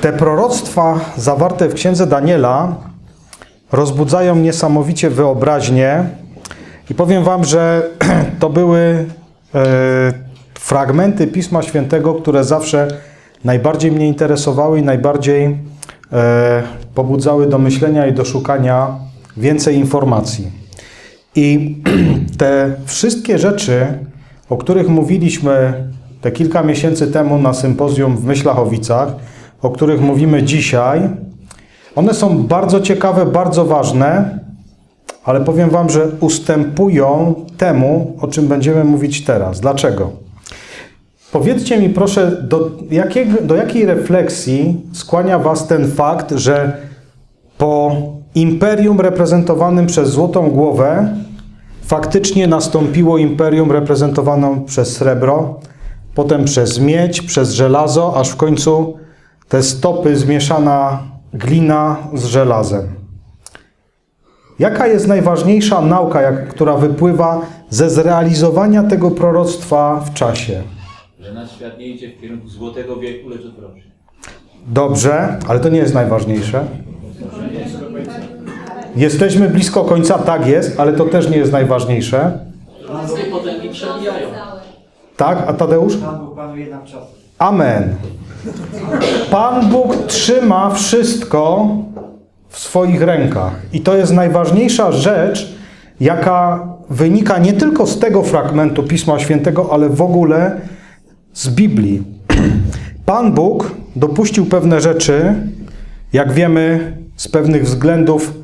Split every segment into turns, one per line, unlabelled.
Te proroctwa zawarte w księdze Daniela rozbudzają niesamowicie wyobraźnię i powiem wam, że to były e, fragmenty Pisma Świętego, które zawsze najbardziej mnie interesowały i najbardziej e, pobudzały do myślenia i do szukania więcej informacji. I te wszystkie rzeczy, o których mówiliśmy te kilka miesięcy temu na sympozjum w Myślachowicach, o których mówimy dzisiaj, one są bardzo ciekawe, bardzo ważne, ale powiem Wam, że ustępują temu, o czym będziemy mówić teraz. Dlaczego? Powiedzcie mi proszę, do, do jakiej refleksji skłania Was ten fakt, że po imperium reprezentowanym przez Złotą Głowę faktycznie nastąpiło imperium reprezentowane przez srebro, potem przez miedź, przez żelazo, aż w końcu te stopy zmieszana glina z żelazem. Jaka jest najważniejsza nauka, jak, która wypływa ze zrealizowania tego proroctwa w czasie?
Że nasz świat nie idzie w kierunku złotego wieku, lecz odwrotnie.
Dobrze, ale to nie jest najważniejsze. Jesteśmy blisko końca, tak jest, ale to też nie jest najważniejsze.
Przebijają.
Tak, a Tadeusz?
Pan Bóg panuje nam czas.
Amen. Pan Bóg trzyma wszystko w swoich rękach. I to jest najważniejsza rzecz, jaka wynika nie tylko z tego fragmentu Pisma Świętego, ale w ogóle z Biblii. Pan Bóg dopuścił pewne rzeczy, jak wiemy, z pewnych względów,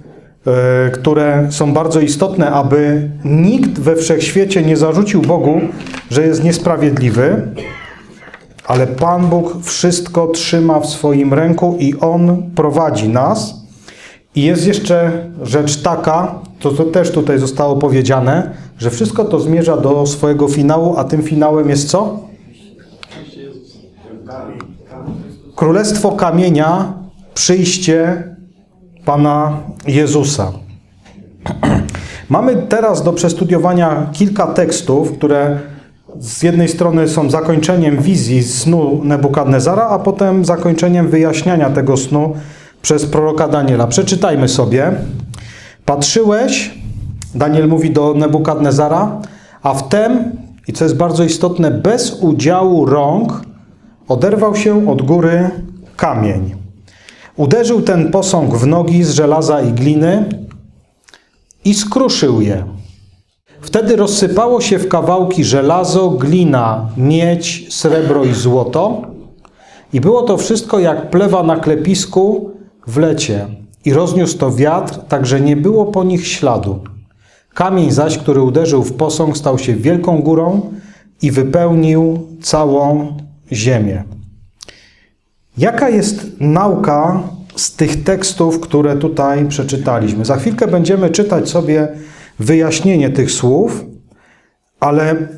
e, które są bardzo istotne, aby nikt we wszechświecie nie zarzucił Bogu, że jest niesprawiedliwy. Ale Pan Bóg wszystko trzyma w swoim ręku i On prowadzi nas. I jest jeszcze rzecz taka, to, to też tutaj zostało powiedziane, że wszystko to zmierza do swojego finału, a tym finałem jest co? Królestwo kamienia, przyjście Pana Jezusa. Mamy teraz do przestudiowania kilka tekstów, które z jednej strony są zakończeniem wizji snu Nebukadnezara, a potem zakończeniem wyjaśniania tego snu przez proroka Daniela. Przeczytajmy sobie. Patrzyłeś, Daniel mówi do Nebukadnezara, a wtem, i co jest bardzo istotne, bez udziału rąk oderwał się od góry kamień. Uderzył ten posąg w nogi z żelaza i gliny i skruszył je. Wtedy rozsypało się w kawałki żelazo, glina, miedź, srebro i złoto. I było to wszystko jak plewa na klepisku w lecie. I rozniósł to wiatr, tak że nie było po nich śladu. Kamień zaś, który uderzył w posąg, stał się wielką górą i wypełnił całą ziemię. Jaka jest nauka z tych tekstów, które tutaj przeczytaliśmy? Za chwilkę będziemy czytać sobie wyjaśnienie tych słów, ale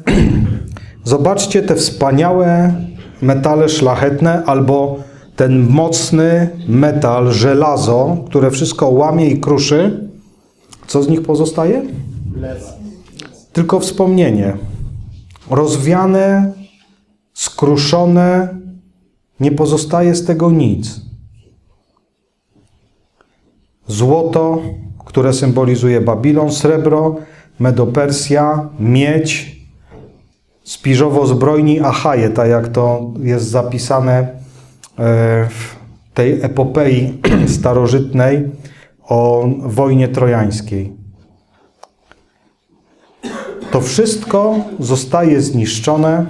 zobaczcie te wspaniałe metale szlachetne albo ten mocny metal, żelazo, które wszystko łamie i kruszy. Co z nich pozostaje? Tylko wspomnienie. Rozwiane, skruszone, nie pozostaje z tego nic. Złoto, które symbolizuje Babilon, srebro, Medopersja, miedź, spiżowo-zbrojni Achaje, tak jak to jest zapisane e, w tej epopei starożytnej o wojnie trojańskiej. To wszystko zostaje zniszczone,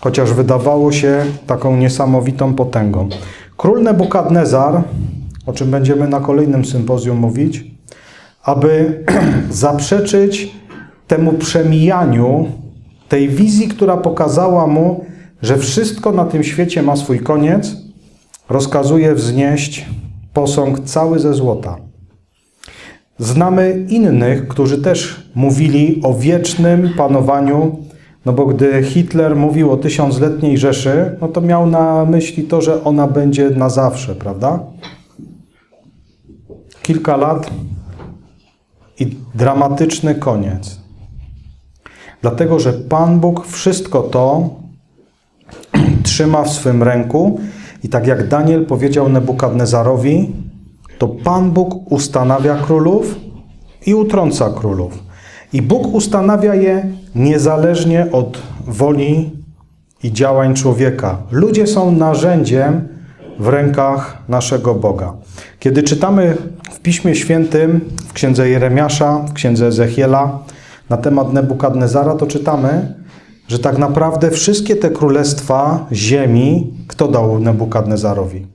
chociaż wydawało się taką niesamowitą potęgą. Król Nebukadnezar, o czym będziemy na kolejnym sympozjum mówić, aby zaprzeczyć temu przemijaniu, tej wizji, która pokazała mu, że wszystko na tym świecie ma swój koniec, rozkazuje wznieść posąg cały ze złota. Znamy innych, którzy też mówili o wiecznym panowaniu, no bo gdy Hitler mówił o tysiącletniej Rzeszy, no to miał na myśli to, że ona będzie na zawsze, prawda? Kilka lat i dramatyczny koniec. Dlatego, że Pan Bóg wszystko to trzyma w swym ręku I tak jak Daniel powiedział Nebukadnezarowi, to Pan Bóg ustanawia królów i utrąca królów. I Bóg ustanawia je niezależnie od woli i działań człowieka. Ludzie są narzędziem w rękach naszego Boga. Kiedy czytamy w Piśmie Świętym, w księdze Jeremiasza, w księdze Ezechiela na temat Nebukadnezara, to czytamy, że tak naprawdę wszystkie te królestwa ziemi, kto dał Nebukadnezarowi?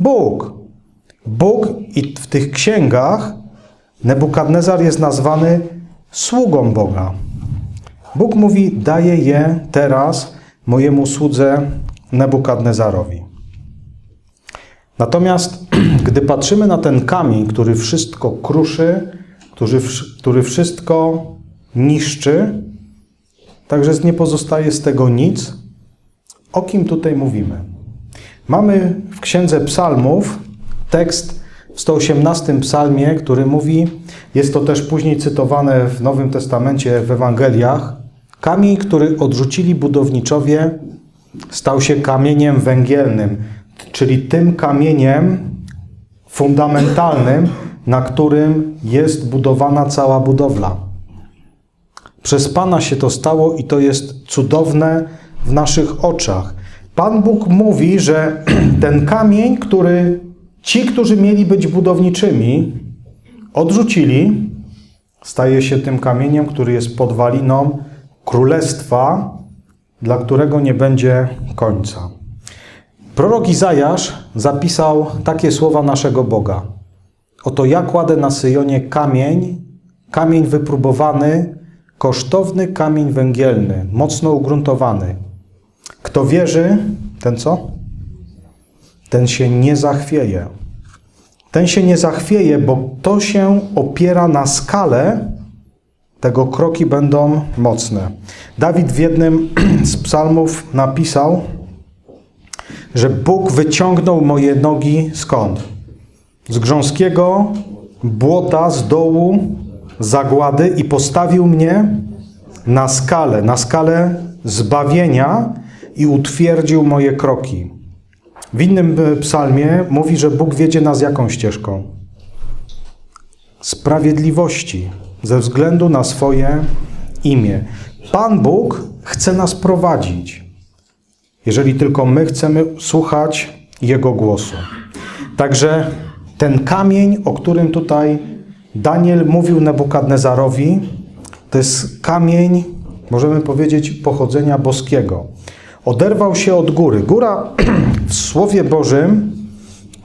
Bóg. Bóg i w tych księgach Nebukadnezar jest nazwany sługą Boga. Bóg mówi: Daję je teraz mojemu słudze Nebukadnezarowi. Natomiast gdy patrzymy na ten kamień, który wszystko kruszy, który, który wszystko niszczy, także nie pozostaje z tego nic, o kim tutaj mówimy? Mamy w Księdze Psalmów tekst w 118 psalmie, który mówi, jest to też później cytowane w Nowym Testamencie w Ewangeliach, kamień, który odrzucili budowniczowie, stał się kamieniem węgielnym, czyli tym kamieniem fundamentalnym, na którym jest budowana cała budowla. Przez Pana się to stało i to jest cudowne w naszych oczach. Pan Bóg mówi, że ten kamień, który ci, którzy mieli być budowniczymi, odrzucili, staje się tym kamieniem, który jest podwaliną królestwa, dla którego nie będzie końca. Prorok Izajasz zapisał takie słowa naszego Boga. Oto ja kładę na Syjonie kamień, kamień wypróbowany, kosztowny kamień węgielny, mocno ugruntowany. Kto wierzy, ten co? Ten się nie zachwieje. Ten się nie zachwieje, bo to się opiera na skalę, tego kroki będą mocne. Dawid w jednym z psalmów napisał, że Bóg wyciągnął moje nogi skąd? Z grząskiego błota, z dołu zagłady i postawił mnie na skalę, na skalę zbawienia i utwierdził moje kroki. W innym psalmie mówi, że Bóg wiedzie nas jaką ścieżką? Sprawiedliwości, ze względu na swoje imię. Pan Bóg chce nas prowadzić, jeżeli tylko my chcemy słuchać Jego głosu. Także ten kamień, o którym tutaj Daniel mówił Nebukadnezarowi, to jest kamień, możemy powiedzieć, pochodzenia boskiego. Oderwał się od góry. Góra w Słowie Bożym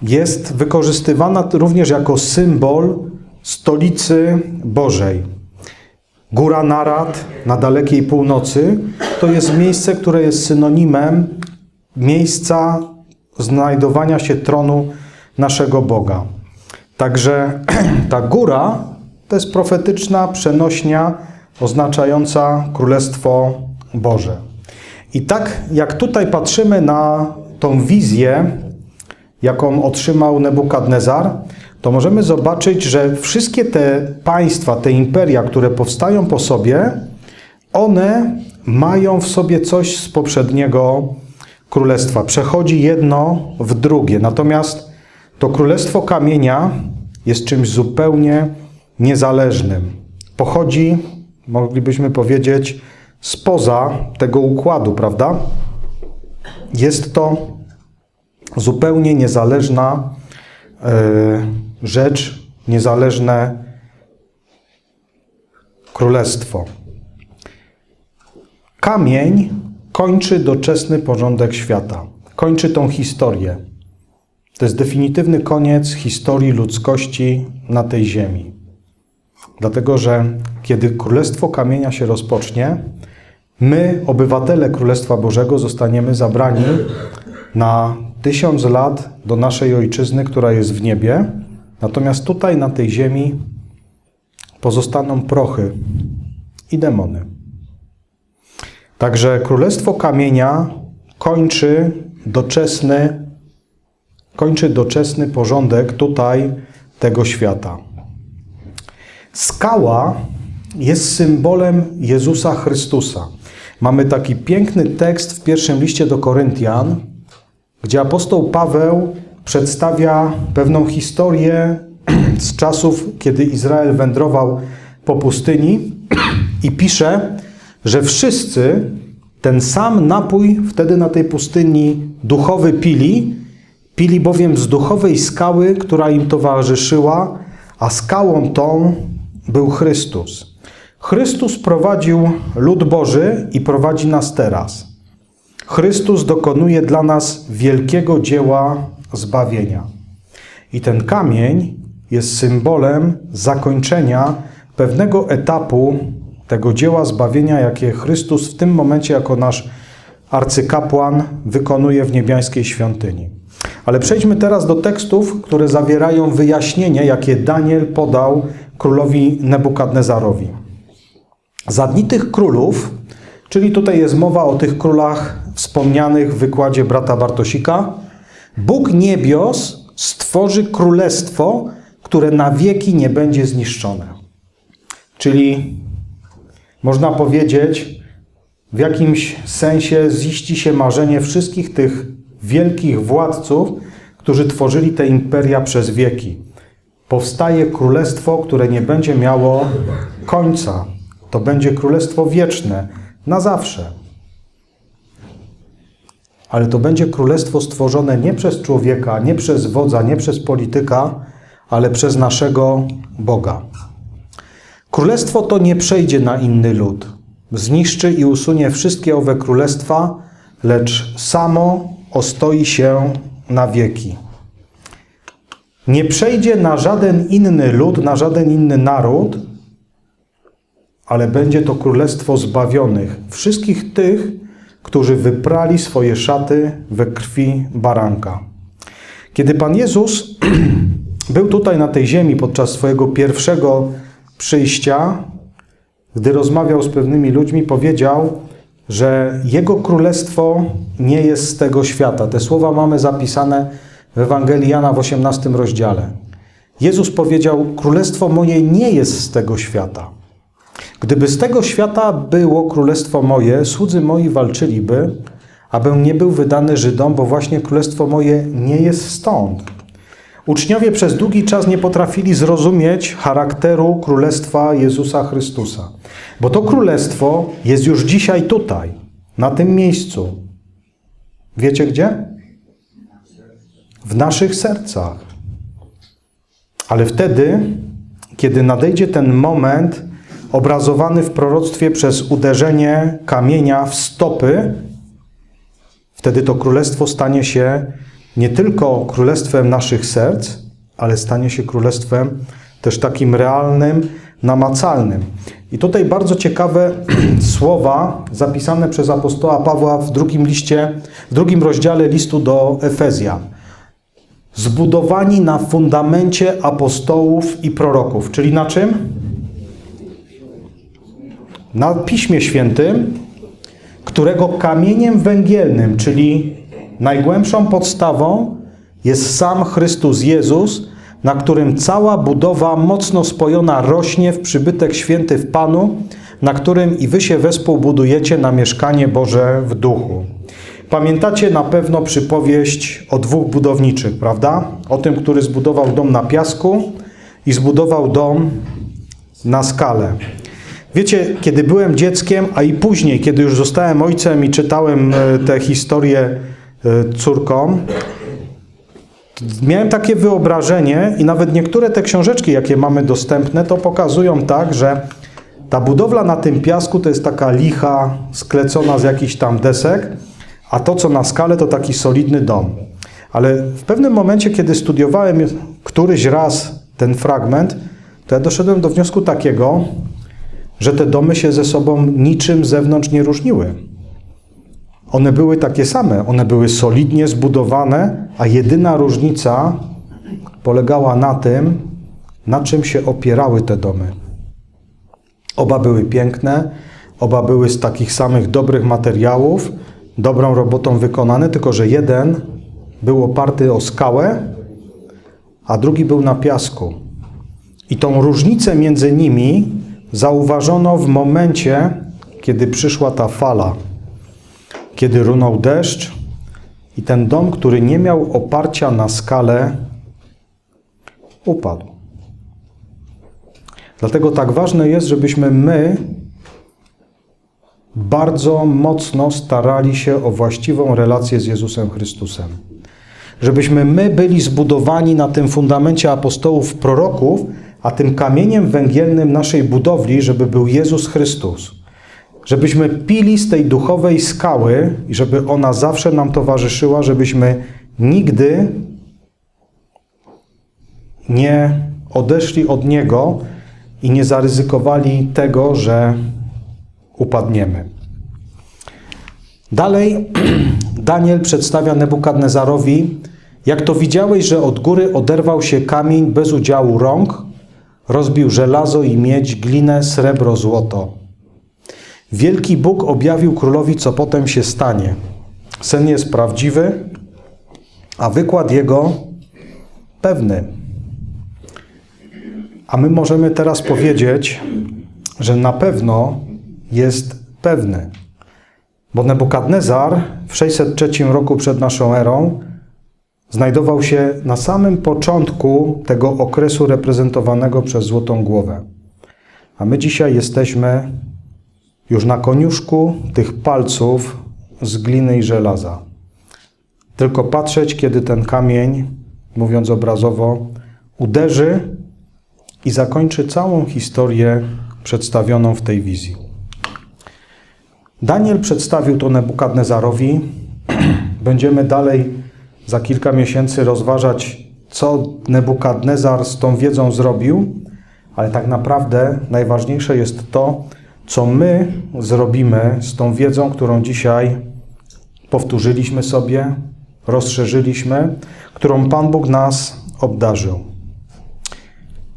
jest wykorzystywana również jako symbol stolicy Bożej. Góra Narad na dalekiej północy to jest miejsce, które jest synonimem miejsca znajdowania się tronu naszego Boga. Także ta góra to jest profetyczna przenośnia oznaczająca Królestwo Boże. I tak jak tutaj patrzymy na tą wizję, jaką otrzymał Nebukadnezar, to możemy zobaczyć, że wszystkie te państwa, te imperia, które powstają po sobie, one mają w sobie coś z poprzedniego królestwa. Przechodzi jedno w drugie. Natomiast to królestwo kamienia jest czymś zupełnie niezależnym. Pochodzi, moglibyśmy powiedzieć, spoza tego układu, prawda? Jest to zupełnie niezależna y, rzecz, niezależne królestwo. Kamień kończy doczesny porządek świata, kończy tą historię. To jest definitywny koniec historii ludzkości na tej ziemi. Dlatego, że kiedy Królestwo Kamienia się rozpocznie, my, obywatele Królestwa Bożego, zostaniemy zabrani na tysiąc lat do naszej ojczyzny, która jest w niebie. Natomiast tutaj, na tej ziemi, pozostaną prochy i demony. Także Królestwo Kamienia kończy doczesny, kończy doczesny porządek tutaj tego świata. Skała jest symbolem Jezusa Chrystusa. Mamy taki piękny tekst w pierwszym liście do Koryntian, gdzie apostoł Paweł przedstawia pewną historię z czasów, kiedy Izrael wędrował po pustyni i pisze, że wszyscy ten sam napój wtedy na tej pustyni duchowy pili, pili bowiem z duchowej skały, która im towarzyszyła, a skałą tą był Chrystus. Chrystus prowadził lud Boży i prowadzi nas teraz. Chrystus dokonuje dla nas wielkiego dzieła zbawienia. I ten kamień jest symbolem zakończenia pewnego etapu tego dzieła zbawienia, jakie Chrystus w tym momencie jako nasz arcykapłan wykonuje w niebiańskiej świątyni. Ale przejdźmy teraz do tekstów, które zawierają wyjaśnienie, jakie Daniel podał królowi Nebukadnezarowi. Za dni tych królów, czyli tutaj jest mowa o tych królach wspomnianych w wykładzie brata Bartosika, Bóg niebios stworzy królestwo, które na wieki nie będzie zniszczone. Czyli można powiedzieć, w jakimś sensie ziści się marzenie wszystkich tych wielkich władców, którzy tworzyli te imperia przez wieki. Powstaje królestwo, które nie będzie miało końca. To będzie królestwo wieczne, na zawsze. Ale to będzie królestwo stworzone nie przez człowieka, nie przez wodza, nie przez polityka, ale przez naszego Boga. Królestwo to nie przejdzie na inny lud. Zniszczy i usunie wszystkie owe królestwa, lecz samo ostoi się na wieki. Nie przejdzie na żaden inny lud, na żaden inny naród, ale będzie to królestwo zbawionych, wszystkich tych, którzy wyprali swoje szaty we krwi baranka. Kiedy Pan Jezus był tutaj na tej ziemi podczas swojego pierwszego przyjścia, gdy rozmawiał z pewnymi ludźmi, powiedział, że Jego królestwo nie jest z tego świata. Te słowa mamy zapisane w Ewangelii Jana w 18 rozdziale. Jezus powiedział: Królestwo moje nie jest z tego świata. Gdyby z tego świata było królestwo moje, słudzy moi walczyliby, abym nie był wydany Żydom, bo właśnie królestwo moje nie jest stąd. Uczniowie przez długi czas nie potrafili zrozumieć charakteru królestwa Jezusa Chrystusa, bo to królestwo jest już dzisiaj tutaj, na tym miejscu. Wiecie gdzie? W naszych sercach. Ale wtedy, kiedy nadejdzie ten moment, obrazowany w proroctwie przez uderzenie kamienia w stopy, wtedy to królestwo stanie się nie tylko królestwem naszych serc, ale stanie się królestwem też takim realnym, namacalnym. I tutaj bardzo ciekawe słowa zapisane przez apostoła Pawła w drugim liście, w drugim rozdziale listu do Efezjan. Zbudowani na fundamencie apostołów i proroków. Czyli na czym? Na Piśmie Świętym, którego kamieniem węgielnym, czyli najgłębszą podstawą jest sam Chrystus Jezus, na którym cała budowa mocno spojona rośnie w przybytek święty w Panu, na którym i wy się wespół budujecie na mieszkanie Boże w duchu. Pamiętacie na pewno przypowieść o dwóch budowniczych, prawda? O tym, który zbudował dom na piasku i zbudował dom na skale. Wiecie, kiedy byłem dzieckiem, a i później, kiedy już zostałem ojcem i czytałem e, te historie e, córkom, miałem takie wyobrażenie i nawet niektóre te książeczki, jakie mamy dostępne, to pokazują tak, że ta budowla na tym piasku to jest taka licha, sklecona z jakichś tam desek, a to, co na skale, to taki solidny dom. Ale w pewnym momencie, kiedy studiowałem któryś raz ten fragment, to ja doszedłem do wniosku takiego, że te domy się ze sobą niczym zewnątrz nie różniły. One były takie same, one były solidnie zbudowane, a jedyna różnica polegała na tym, na czym się opierały te domy. Oba były piękne, oba były z takich samych dobrych materiałów, dobrą robotą wykonane, tylko że jeden był oparty o skałę, a drugi był na piasku. I tą różnicę między nimi zauważono w momencie, kiedy przyszła ta fala, kiedy runął deszcz I ten dom, który nie miał oparcia na skale, upadł. Dlatego tak ważne jest, żebyśmy my bardzo mocno starali się o właściwą relację z Jezusem Chrystusem. Żebyśmy my byli zbudowani na tym fundamencie apostołów, proroków, a tym kamieniem węgielnym naszej budowli, żeby był Jezus Chrystus. Żebyśmy pili z tej duchowej skały i żeby ona zawsze nam towarzyszyła, żebyśmy nigdy nie odeszli od Niego i nie zaryzykowali tego, że upadniemy. Dalej Daniel przedstawia Nebukadnezarowi, jak to widziałeś, że od góry oderwał się kamień bez udziału rąk, rozbił żelazo i miedź, glinę, srebro, złoto. Wielki Bóg objawił królowi, co potem się stanie. Sen jest prawdziwy, a wykład jego pewny. A my możemy teraz powiedzieć, że na pewno jest pewny. Bo Nebukadnezar w 603 roku przed naszą erą znajdował się na samym początku tego okresu reprezentowanego przez Złotą Głowę. A my dzisiaj jesteśmy już na koniuszku tych palców z gliny i żelaza. Tylko patrzeć, kiedy ten kamień, mówiąc obrazowo, uderzy i zakończy całą historię przedstawioną w tej wizji. Daniel przedstawił to Nebukadnezarowi. Będziemy dalej za kilka miesięcy rozważać, co Nebukadnezar z tą wiedzą zrobił, ale tak naprawdę najważniejsze jest to, co my zrobimy z tą wiedzą, którą dzisiaj powtórzyliśmy sobie, rozszerzyliśmy, którą Pan Bóg nas obdarzył.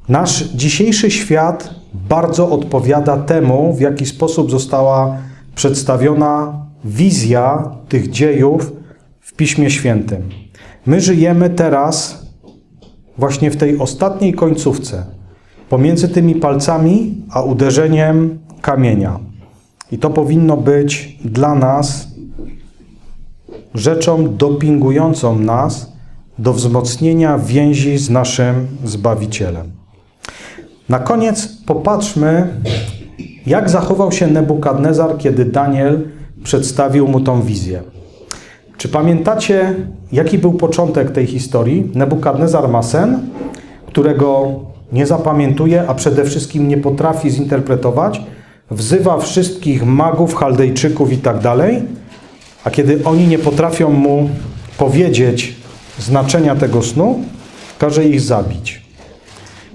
Nasz dzisiejszy świat bardzo odpowiada temu, w jaki sposób została przedstawiona wizja tych dziejów Piśmie Świętym. My żyjemy teraz właśnie w tej ostatniej końcówce, pomiędzy tymi palcami a uderzeniem kamienia. I to powinno być dla nas rzeczą dopingującą nas do wzmocnienia więzi z naszym Zbawicielem. Na koniec popatrzmy, jak zachował się Nebukadnezar, kiedy Daniel przedstawił mu tą wizję. Czy pamiętacie, jaki był początek tej historii? Nebukadnezar ma sen, którego nie zapamiętuje, a przede wszystkim nie potrafi zinterpretować. Wzywa wszystkich magów, chaldejczyków i tak dalej, a kiedy oni nie potrafią mu powiedzieć znaczenia tego snu, każe ich zabić.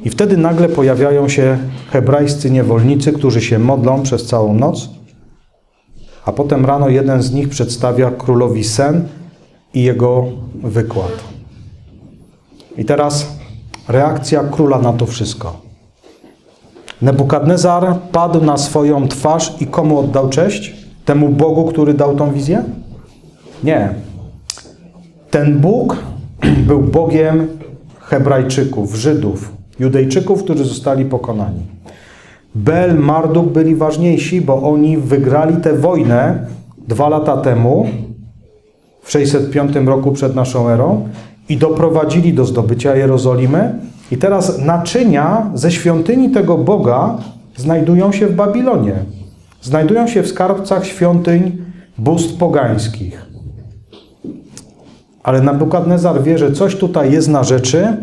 I wtedy nagle pojawiają się hebrajscy niewolnicy, którzy się modlą przez całą noc, a potem rano jeden z nich przedstawia królowi sen i jego wykład. I teraz reakcja króla na to wszystko. Nebukadnezar padł na swoją twarz i komu oddał cześć? Temu Bogu, który dał tą wizję? Nie. Ten Bóg był Bogiem Hebrajczyków, Żydów, Judejczyków, którzy zostali pokonani. Bel, Marduk byli ważniejsi, bo oni wygrali tę wojnę dwa lata temu, w 605 roku przed naszą erą, i doprowadzili do zdobycia Jerozolimy. I teraz naczynia ze świątyni tego Boga znajdują się w Babilonie. Znajdują się w skarbcach świątyń bóstw pogańskich. Ale Nabukadnezar wie, że coś tutaj jest na rzeczy,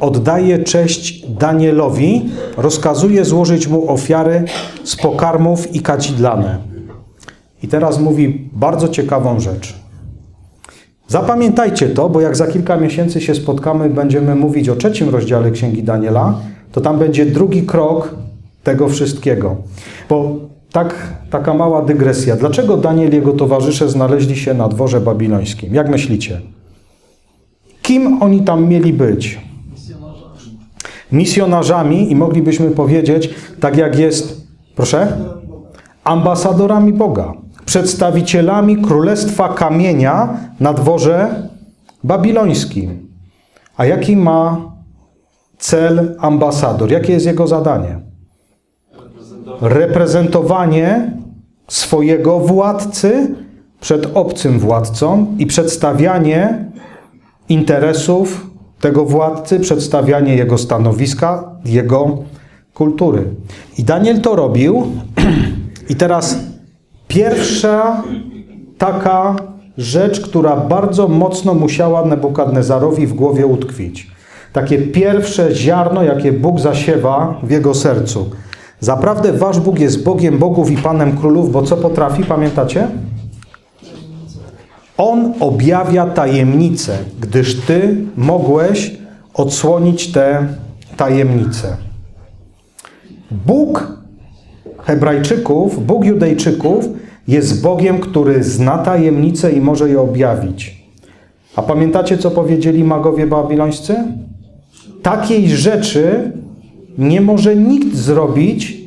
oddaje cześć Danielowi, rozkazuje złożyć mu ofiary z pokarmów i kadzidlane. I teraz mówi bardzo ciekawą rzecz. Zapamiętajcie to, bo jak za kilka miesięcy się spotkamy, będziemy mówić o trzecim rozdziale Księgi Daniela, to tam będzie drugi krok tego wszystkiego. Bo tak, taka mała dygresja. Dlaczego Daniel i jego towarzysze znaleźli się na dworze babilońskim? Jak myślicie? Kim oni tam mieli być? Misjonarzami i moglibyśmy powiedzieć, tak jak jest, proszę, ambasadorami Boga, przedstawicielami Królestwa Kamienia na dworze babilońskim. A jaki ma cel ambasador? Jakie jest jego zadanie? Reprezentowanie swojego władcy przed obcym władcą i przedstawianie interesów tego władcy, przedstawianie jego stanowiska, jego kultury. I Daniel to robił. I teraz pierwsza taka rzecz, która bardzo mocno musiała Nebukadnezarowi w głowie utkwić. Takie pierwsze ziarno, jakie Bóg zasiewa w jego sercu. Zaprawdę wasz Bóg jest Bogiem Bogów i Panem Królów, bo co potrafi, pamiętacie? On objawia tajemnice, gdyż ty mogłeś odsłonić te tajemnice. Bóg Hebrajczyków, Bóg Judejczyków jest Bogiem, który zna tajemnice i może je objawić. A pamiętacie, co powiedzieli magowie babilońscy? Takiej rzeczy nie może nikt zrobić,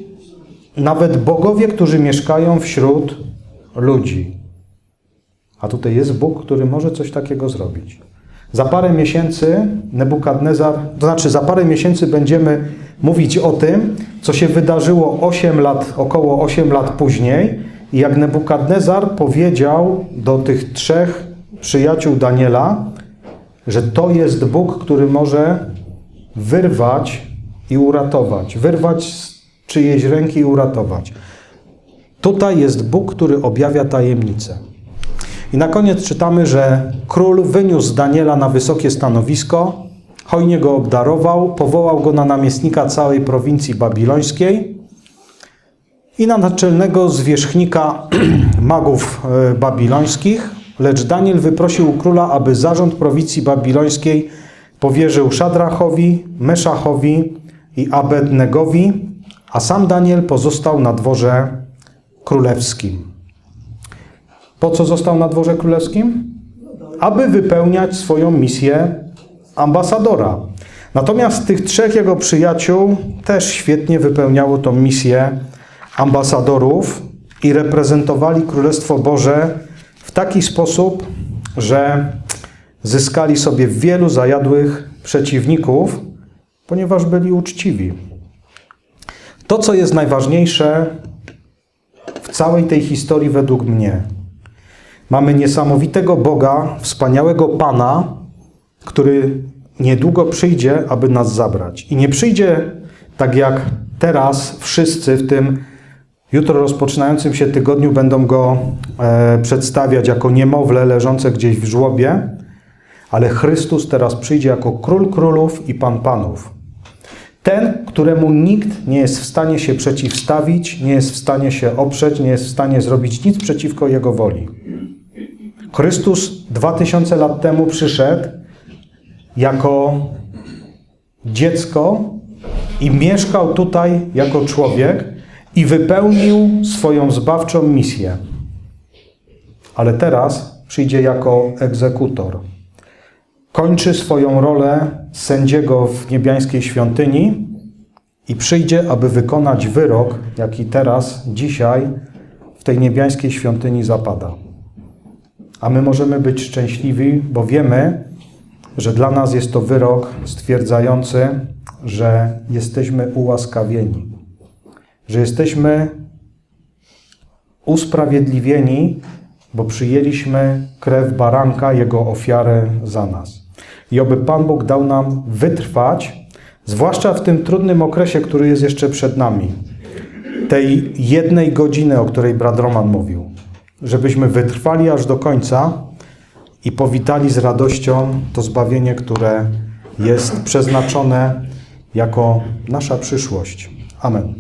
nawet bogowie, którzy mieszkają wśród ludzi. A tutaj jest Bóg, który może coś takiego zrobić. Za parę miesięcy Nebukadnezar, to znaczy za parę miesięcy będziemy mówić o tym, co się wydarzyło 8 lat, około 8 lat później i jak Nebukadnezar powiedział do tych trzech przyjaciół Daniela, że to jest Bóg, który może wyrwać i uratować, wyrwać z czyjejś ręki i uratować. Tutaj jest Bóg, który objawia tajemnice. I na koniec czytamy, że król wyniósł Daniela na wysokie stanowisko, hojnie go obdarował, powołał go na namiestnika całej prowincji babilońskiej i na naczelnego zwierzchnika magów e, babilońskich, lecz Daniel wyprosił u króla, aby zarząd prowincji babilońskiej powierzył Szadrachowi, Meszachowi i Abednegowi, a sam Daniel pozostał na dworze królewskim. Po co został na dworze królewskim? Aby wypełniać swoją misję ambasadora. Natomiast tych trzech jego przyjaciół też świetnie wypełniało tą misję ambasadorów i reprezentowali Królestwo Boże w taki sposób, że zyskali sobie wielu zajadłych przeciwników, ponieważ byli uczciwi. To, co jest najważniejsze w całej tej historii według mnie, Mamy niesamowitego Boga, wspaniałego Pana, który niedługo przyjdzie, aby nas zabrać. I nie przyjdzie tak jak teraz wszyscy w tym jutro rozpoczynającym się tygodniu będą go e, przedstawiać jako niemowlę leżące gdzieś w żłobie, ale Chrystus teraz przyjdzie jako król królów i pan panów. Ten, któremu nikt nie jest w stanie się przeciwstawić, nie jest w stanie się oprzeć, nie jest w stanie zrobić nic przeciwko jego woli. Chrystus dwa tysiące lat temu przyszedł jako dziecko i mieszkał tutaj jako człowiek i wypełnił swoją zbawczą misję. Ale teraz przyjdzie jako egzekutor. Kończy swoją rolę sędziego w niebiańskiej świątyni i przyjdzie, aby wykonać wyrok, jaki teraz, dzisiaj w tej niebiańskiej świątyni zapada. A my możemy być szczęśliwi, bo wiemy, że dla nas jest to wyrok stwierdzający, że jesteśmy ułaskawieni, że jesteśmy usprawiedliwieni, bo przyjęliśmy krew baranka, jego ofiarę za nas. I oby Pan Bóg dał nam wytrwać, zwłaszcza w tym trudnym okresie, który jest jeszcze przed nami, tej jednej godziny, o której brat Roman mówił żebyśmy wytrwali aż do końca i powitali z radością to zbawienie, które jest przeznaczone jako nasza przyszłość. Amen.